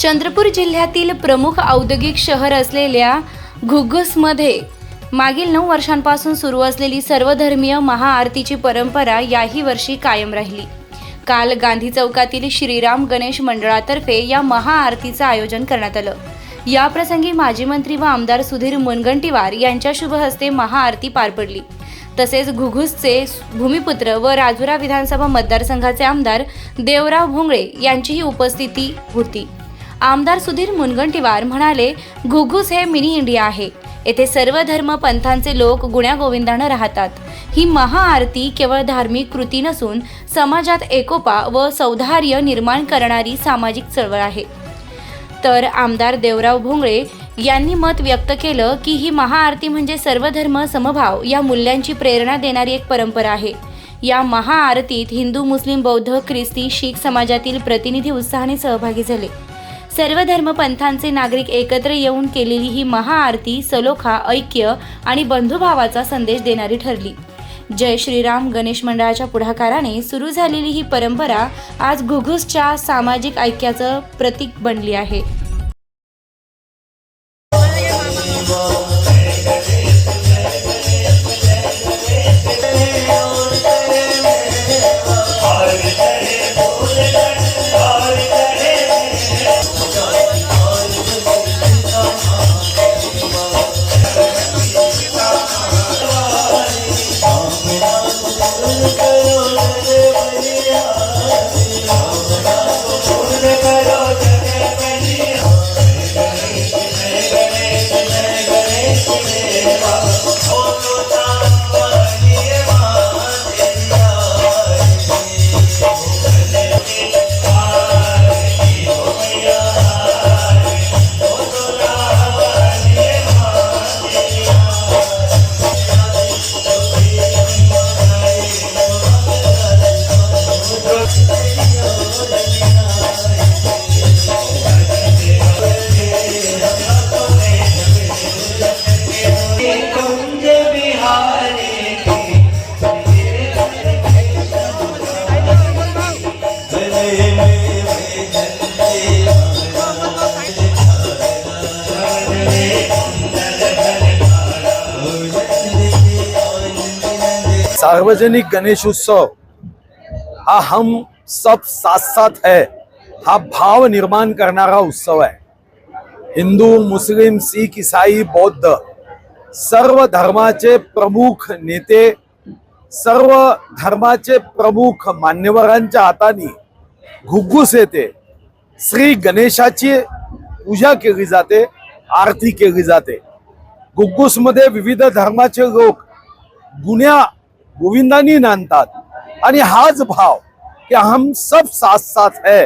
चंद्रपूर जिल्ह्यातील प्रमुख औद्योगिक शहर असलेल्या घुग्गसमध्ये मागील नऊ वर्षांपासून सुरू असलेली सर्वधर्मीय महाआरतीची परंपरा याही वर्षी कायम राहिली. काल गांधी चौकातील श्रीराम गणेश मंडळातर्फे या महाआरतीचं आयोजन करण्यात आलं. याप्रसंगी माजी मंत्री व आमदार सुधीर मुनगंटीवार यांच्या शुभ हस्ते महाआरती पार पडली. तसेच घुघुसचे भूमिपुत्र व राजुरा विधानसभा मतदारसंघाचे आमदार देवराव भोंगळे यांचीही उपस्थिती होती. आमदार सुधीर मुनगंटीवार म्हणाले घुघुस हे मिनी इंडिया आहे. येथे सर्व धर्म पंथांचे लोक गुण्यागोविंदानं राहतात. ही महाआरती केवळ धार्मिक कृती नसून समाजात एकोपा व सौधार्य निर्माण करणारी सामाजिक चळवळ आहे. तर आमदार देवराव भोंगळे यांनी मत व्यक्त केलं की ही महाआरती म्हणजे सर्वधर्म समभाव या मूल्यांची प्रेरणा देणारी एक परंपरा आहे. या महाआरतीत हिंदू मुस्लिम बौद्ध ख्रिस्ती शीख समाजातील प्रतिनिधी उत्साहाने सहभागी झाले. सर्व धर्मपंथांचे नागरिक एकत्र येऊन केलेली ही महाआरती सलोखा ऐक्य आणि बंधुभावाचा संदेश देणारी ठरली. जय श्रीराम गणेश मंडळाच्या पुढाकाराने सुरू झालेली ही परंपरा आज घुघुसच्या सामाजिक ऐक्याचं प्रतीक बनली आहे. सार्वजनिक गणेश उत्सव हा हम सब साथ साथ है हा भाव निर्माण करणारा उत्सव आहे हिंदू मुस्लिम सिख ईसाई बौद्ध सर्व धर्माचे प्रमुख नेते सर्व धर्माचे प्रमुख मान्यवरांच्या हाताने घुग्गुस येते. श्री गणेशाची पूजा केली जाते आरती केली जाते. गुग्गुसमध्ये विविध धर्माचे लोक गुन्ह्या गोविंदांनी नांदतात. आणि हाच भाव की हम सब साथ साथ है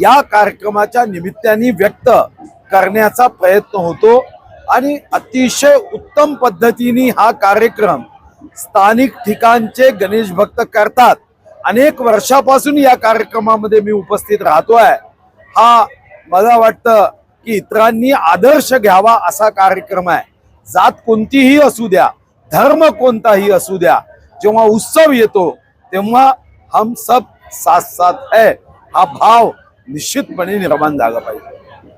या कार्यक्रमाच्या निमित्ताने व्यक्त करण्याचा प्रयत्न होतो. आणि अतिशय उत्तम पद्धतीने हा कार्यक्रम स्थानिक ठिकाणचे गणेश भक्त करतात. अनेक वर्षापासून या कार्यक्रमामध्ये मी उपस्थित राहतोय. हा मला वाटतं की इतरांनी आदर्श घ्यावा असा कार्यक्रम आहे. जात कोणतीही असू द्या धर्म कोणताही असू द्या जेव्हा उत्सव येतो तेव्हा हम सब साथ साथ है. हा भाव निश्चितपणे निर्माण झाला पाहिजे.